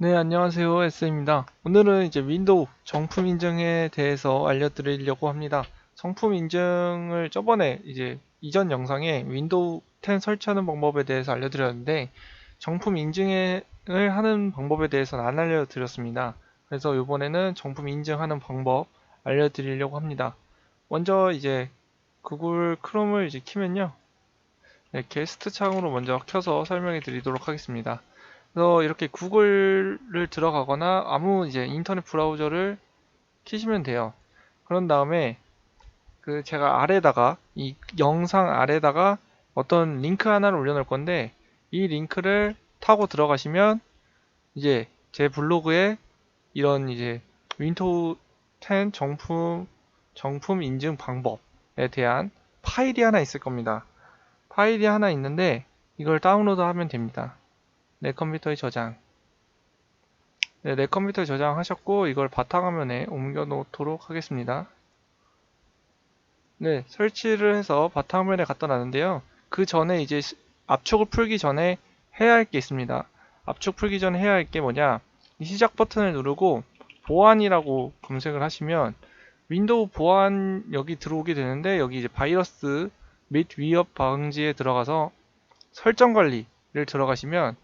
네, 안녕하세요. S입니다. 오늘은 이제 윈도우 정품 인증에 대해서 알려드리려고 합니다. 정품 인증을 저번에 이제 이전 영상에 윈도우 10 설치하는 방법에 대해서 알려드렸는데 정품 인증을 하는 방법에 대해서는 안 알려드렸습니다. 그래서 이번에는 정품 인증하는 방법 알려드리려고 합니다. 먼저 이제 구글 크롬을 이제 키면요. 네, 게스트 창으로 먼저 켜서 설명해 드리도록 하겠습니다. 그래서 이렇게 구글을 들어가거나 아무 이제 인터넷 브라우저를 키시면 돼요. 그런 다음에 그 제가 아래다가 이 영상 아래다가 어떤 링크 하나를 올려놓을 건데 이 링크를 타고 들어가시면 이제 제 블로그에 이런 이제 윈도우 10 정품 정품 인증 방법에 대한 파일이 하나 있을 겁니다. 파일이 하나 있는데 이걸 다운로드 하면 됩니다. 내 컴퓨터에 저장. 네, 내 컴퓨터에 저장하셨고 이걸 바탕화면에 옮겨 놓도록 하겠습니다. 네, 설치를 해서 바탕화면에 갖다 놨는데요. 그 전에 이제 압축을 풀기 전에 해야 할 게 있습니다. 압축 풀기 전에 해야 할 게 뭐냐? 이 시작 버튼을 누르고 보안이라고 검색을 하시면 윈도우 보안 여기 들어오게 되는데 여기 이제 바이러스 및 위협 방지에 들어가서 설정 관리를 들어가시면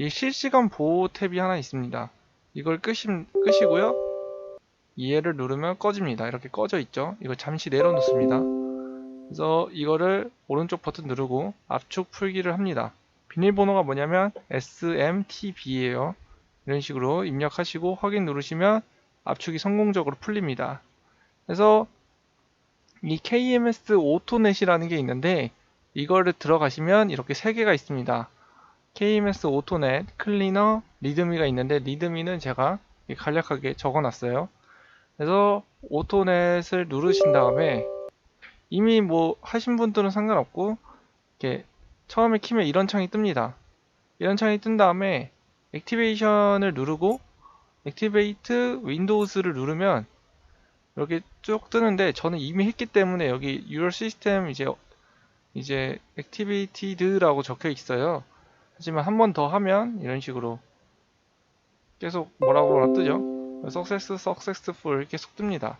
이 실시간 보호 탭이 하나 있습니다. 이걸 끄시, 끄시고요. 얘를 누르면 꺼집니다. 이렇게 꺼져 있죠. 이걸 잠시 내려놓습니다. 그래서 이거를 오른쪽 버튼 누르고 압축 풀기를 합니다. 비밀번호가 뭐냐면 SMTB예요. 이런 식으로 입력하시고 확인 누르시면 압축이 성공적으로 풀립니다. 그래서 이 KMS 오토넷이라는 게 있는데 이거를 들어가시면 이렇게 세 개가 있습니다. KMS 오토넷, 클리너, 리드미가 있는데 리드미는 제가 간략하게 적어놨어요. 그래서 오토넷을 누르신 다음에 이미 뭐 하신 분들은 상관없고 이렇게 처음에 키면 이런 창이 뜹니다. 이런 창이 뜬 다음에 액티베이션을 누르고 액티베이트 윈도우스를 누르면 이렇게 쭉 뜨는데 저는 이미 했기 때문에 여기 Your System 이제 이제 Activated라고 적혀 있어요. 하지만 한 번 더 하면 이런 식으로 계속 뭐라고 뭐라 뜨죠. Success, Successful 계속 뜹니다.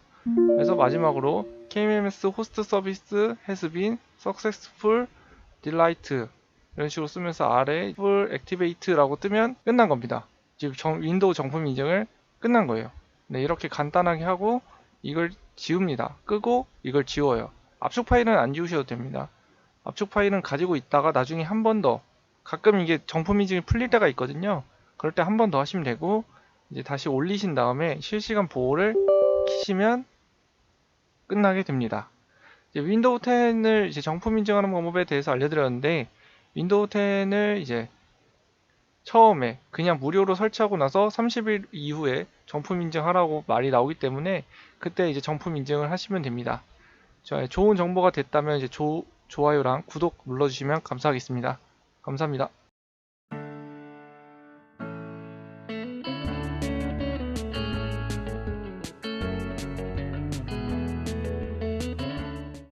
그래서 마지막으로 KMS 호스트 서비스 has been successful delight 이런 식으로 쓰면서 아래 full activate라고 뜨면 끝난 겁니다. 지금 정, 윈도우 정품 인증을 끝난 거예요. 네, 이렇게 간단하게 하고 이걸 지웁니다. 끄고 이걸 지워요. 압축 파일은 안 지우셔도 됩니다. 압축 파일은 가지고 있다가 나중에 한 번 더 가끔 이게 정품 인증이 풀릴 때가 있거든요. 그럴 때 한 번 더 하시면 되고 이제 다시 올리신 다음에 실시간 보호를 키시면 끝나게 됩니다. 윈도우 10을 이제 정품 인증하는 방법에 대해서 알려드렸는데 윈도우 10을 이제 처음에 그냥 무료로 설치하고 나서 30일 이후에 정품 인증하라고 말이 나오기 때문에 그때 이제 정품 인증을 하시면 됩니다. 좋은 정보가 됐다면 이제 조, 좋아요랑 구독 눌러주시면 감사하겠습니다. 감사합니다.